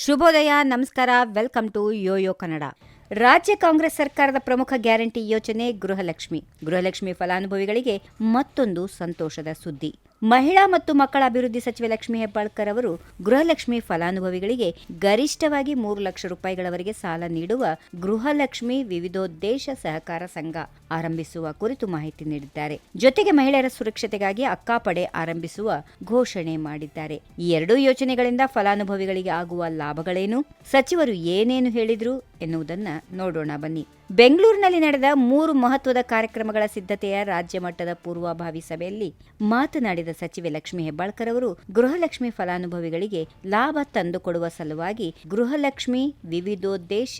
ಶುಭೋದಯ, ನಮಸ್ಕಾರ, welcome to Yoyo Kannada. ರಾಜ್ಯ ಕಾಂಗ್ರೆಸ್ ಸರ್ಕಾರದ ಪ್ರಮುಖ ಗ್ಯಾರಂಟಿ ಯೋಜನೆ ಗೃಹಲಕ್ಷ್ಮಿ. ಗೃಹಲಕ್ಷ್ಮಿ ಫಲಾನುಭವಿಗಳಿಗೆ ಮತ್ತೊಂದು ಸಂತೋಷದ ಸುದ್ದಿ. ಮಹಿಳಾ ಮತ್ತು ಮಕ್ಕಳ ಅಭಿವೃದ್ಧಿ ಸಚಿವೆ ಲಕ್ಷ್ಮಿ ಹೆಬ್ಬಾಳ್ಕರ್ ಅವರು ಗೃಹಲಕ್ಷ್ಮಿ ಫಲಾನುಭವಿಗಳಿಗೆ ಗರಿಷ್ಠವಾಗಿ ಮೂರು ಲಕ್ಷ ರೂಪಾಯಿಗಳವರೆಗೆ ಸಾಲ ನೀಡುವ ಗೃಹಲಕ್ಷ್ಮಿ ವಿವಿಧೋದ್ದೇಶ ಸಹಕಾರ ಸಂಘ ಆರಂಭಿಸುವ ಕುರಿತು ಮಾಹಿತಿ ನೀಡಿದ್ದಾರೆ. ಜೊತೆಗೆ ಮಹಿಳೆಯರ ಸುರಕ್ಷತೆಗಾಗಿ ಅಕ್ಕಾಪಡೆ ಆರಂಭಿಸುವ ಘೋಷಣೆ ಮಾಡಿದ್ದಾರೆ. ಈ ಎರಡೂ ಯೋಜನೆಗಳಿಂದ ಫಲಾನುಭವಿಗಳಿಗೆ ಆಗುವ ಲಾಭಗಳೇನು? ಸಚಿವರು ಏನೇನು ಹೇಳಿದ್ರು ಎನ್ನುವುದನ್ನ ನೋಡೋಣ ಬನ್ನಿ. ಬೆಂಗಳೂರಿನಲ್ಲಿ ನಡೆದ ಮೂರು ಮಹತ್ವದ ಕಾರ್ಯಕ್ರಮಗಳ ಸಿದ್ಧತೆಯ ರಾಜ್ಯ ಮಟ್ಟದ ಪೂರ್ವಭಾವಿ ಸಭೆಯಲ್ಲಿ ಮಾತನಾಡಿದ ಸಚಿವೆ ಲಕ್ಷ್ಮಿ ಹೆಬ್ಬಾಳ್ಕರ್ ಅವರು ಗೃಹಲಕ್ಷ್ಮಿ ಫಲಾನುಭವಿಗಳಿಗೆ ಲಾಭ ತಂದುಕೊಡುವ ಸಲುವಾಗಿ ಗೃಹಲಕ್ಷ್ಮಿ ವಿವಿಧೋದ್ದೇಶ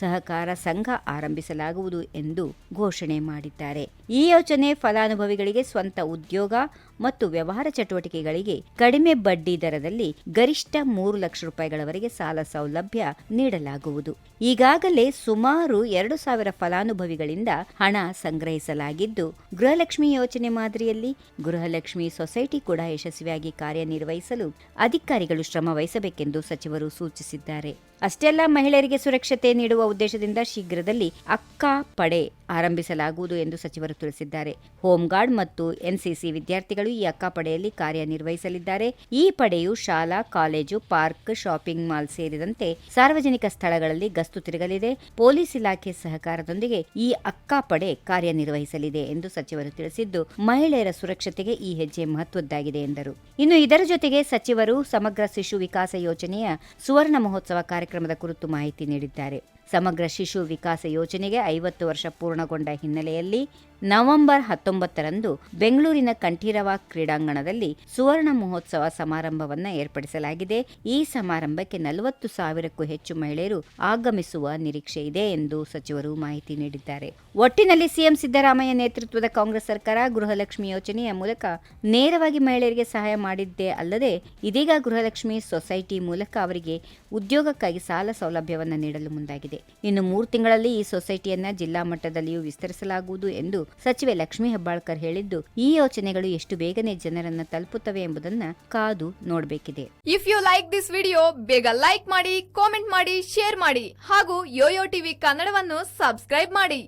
ಸಹಕಾರ ಸಂಘ ಆರಂಭಿಸಲಾಗುವುದು ಎಂದು ಘೋಷಣೆ ಮಾಡಿದ್ದಾರೆ. ಈ ಯೋಜನೆ ಫಲಾನುಭವಿಗಳಿಗೆ ಸ್ವಂತ ಉದ್ಯೋಗ ಮತ್ತು ವ್ಯವಹಾರ ಚಟುವಟಿಕೆಗಳಿಗೆ ಕಡಿಮೆ ಬಡ್ಡಿ ದರದಲ್ಲಿ ಗರಿಷ್ಠ ಮೂರು ಲಕ್ಷ ರೂಪಾಯಿಗಳವರೆಗೆ ಸಾಲ ಸೌಲಭ್ಯ ನೀಡಲಾಗುವುದು. ಈಗಾಗಲೇ ಸುಮಾರು ಎರಡು ಸಾವಿರ ಫಲಾನುಭವಿಗಳಿಂದ ಹಣ ಸಂಗ್ರಹಿಸಲಾಗಿದ್ದು, ಗೃಹಲಕ್ಷ್ಮಿ ಯೋಜನೆ ಮಾದರಿಯಲ್ಲಿ ಗೃಹಲಕ್ಷ್ಮಿ ಸೊಸೈಟಿ ಕೂಡ ಯಶಸ್ವಿಯಾಗಿ ಕಾರ್ಯನಿರ್ವಹಿಸಲು ಅಧಿಕಾರಿಗಳು ಶ್ರಮ ವಹಿಸಬೇಕೆಂದು ಸಚಿವರು ಸೂಚಿಸಿದ್ದಾರೆ. ಅಷ್ಟೆಲ್ಲ ಮಹಿಳೆಯರಿಗೆ ಸುರಕ್ಷತೆ ನೀಡುವ ಉದ್ದೇಶದಿಂದ ಶೀಘ್ರದಲ್ಲಿ ಅಕ್ಕಾ ಪಡೆ ಆರಂಭಿಸಲಾಗುವುದು ಎಂದು ಸಚಿವರು ತಿಳಿಸಿದ್ದಾರೆ. ಹೋಂಗಾರ್ಡ್ ಮತ್ತು ಎನ್ಸಿಸಿ ವಿದ್ಯಾರ್ಥಿಗಳು ಈ ಅಕ್ಕಾ ಪಡೆಯಲ್ಲಿ ಕಾರ್ಯನಿರ್ವಹಿಸಲಿದ್ದಾರೆ. ಈ ಪಡೆಯು ಶಾಲಾ, ಕಾಲೇಜು, ಪಾರ್ಕ್, ಶಾಪಿಂಗ್ ಮಾಲ್ ಸೇರಿದಂತೆ ಸಾರ್ವಜನಿಕ ಸ್ಥಳಗಳಲ್ಲಿ ಗಸ್ತು ತಿರುಗಲಿದೆ. ಪೊಲೀಸ್ ಇಲಾಖೆ ಸಹಕಾರದೊಂದಿಗೆ ಈ ಅಕ್ಕಾ ಪಡೆ ಕಾರ್ಯನಿರ್ವಹಿಸಲಿದೆ ಎಂದು ಸಚಿವರು ತಿಳಿಸಿದ್ದು, ಮಹಿಳೆಯರ ಸುರಕ್ಷತೆಗೆ ಈ ಹೆಜ್ಜೆ ಮಹತ್ವದ್ದಾಗಿದೆ ಎಂದರು. ಇನ್ನು ಇದರ ಜೊತೆಗೆ ಸಚಿವರು ಸಮಗ್ರ ಶಿಶು ವಿಕಾಸ ಯೋಜನೆಯ ಸುವರ್ಣ ಮಹೋತ್ಸವ ಕಾರ್ಯಕ್ರಮದ ಕುರಿತು ಮಾಹಿತಿ ನೀಡಿದ್ದಾರೆ. ಸಮಗ್ರ ಶಿಶು ವಿಕಾಸ ಯೋಜನೆಗೆ ಐವತ್ತು ವರ್ಷ ಪೂರ್ಣಗೊಂಡ ಹಿನ್ನೆಲೆಯಲ್ಲಿ ನವೆಂಬರ್ ಹತ್ತೊಂಬತ್ತರಂದು ಬೆಂಗಳೂರಿನ ಕಂಠೀರವ ಕ್ರೀಡಾಂಗಣದಲ್ಲಿ ಸುವರ್ಣ ಮಹೋತ್ಸವ ಸಮಾರಂಭವನ್ನು ಏರ್ಪಡಿಸಲಾಗಿದೆ. ಈ ಸಮಾರಂಭಕ್ಕೆ ನಲವತ್ತು ಸಾವಿರಕ್ಕೂ ಹೆಚ್ಚು ಮಹಿಳೆಯರು ಆಗಮಿಸುವ ನಿರೀಕ್ಷೆ ಇದೆ ಎಂದು ಸಚಿವರು ಮಾಹಿತಿ ನೀಡಿದ್ದಾರೆ. ಒಟ್ಟಿನಲ್ಲಿ ಸಿಎಂ ಸಿದ್ದರಾಮಯ್ಯ ನೇತೃತ್ವದ ಕಾಂಗ್ರೆಸ್ ಸರ್ಕಾರ ಗೃಹಲಕ್ಷ್ಮಿ ಯೋಜನೆಯ ಮೂಲಕ ನೇರವಾಗಿ ಮಹಿಳೆಯರಿಗೆ ಸಹಾಯ ಮಾಡಿದ್ದೇ ಅಲ್ಲದೆ ಇದೀಗ ಗೃಹಲಕ್ಷ್ಮಿ ಸೊಸೈಟಿ ಮೂಲಕ ಅವರಿಗೆ ಉದ್ಯೋಗಕ್ಕಾಗಿ ಸಾಲ ಸೌಲಭ್ಯವನ್ನು ನೀಡಲು ಮುಂದಾಗಿದೆ. ಇನ್ನು ಮೂರು ತಿಂಗಳಲ್ಲಿ ಈ ಸೊಸೈಟಿಯನ್ನ ಜಿಲ್ಲಾ ಮಟ್ಟದಲ್ಲಿಯೂ ವಿಸ್ತರಿಸಲಾಗುವುದು ಎಂದು ಸಚಿವೆ ಲಕ್ಷ್ಮೀ ಹೆಬ್ಬಾಳ್ಕರ್ ಹೇಳಿದ್ದು, ಈ ಯೋಜನೆಗಳು ಎಷ್ಟು ಬೇಗನೆ ಜನರನ್ನ ತಲುಪುತ್ತವೆ ಎಂಬುದನ್ನ ಕಾದು ನೋಡಬೇಕಿದೆ. If you like this video ಬೇಗ ಲೈಕ್ ಮಾಡಿ ಕಾಮೆಂಟ್ ಮಾಡಿ ಶೇರ್ ಮಾಡಿ ಹಾಗೂ ಯೋಯೋ ಟಿವಿ ಕನ್ನಡವನ್ನು ಸಬ್ಸ್ಕ್ರೈಬ್ ಮಾಡಿ.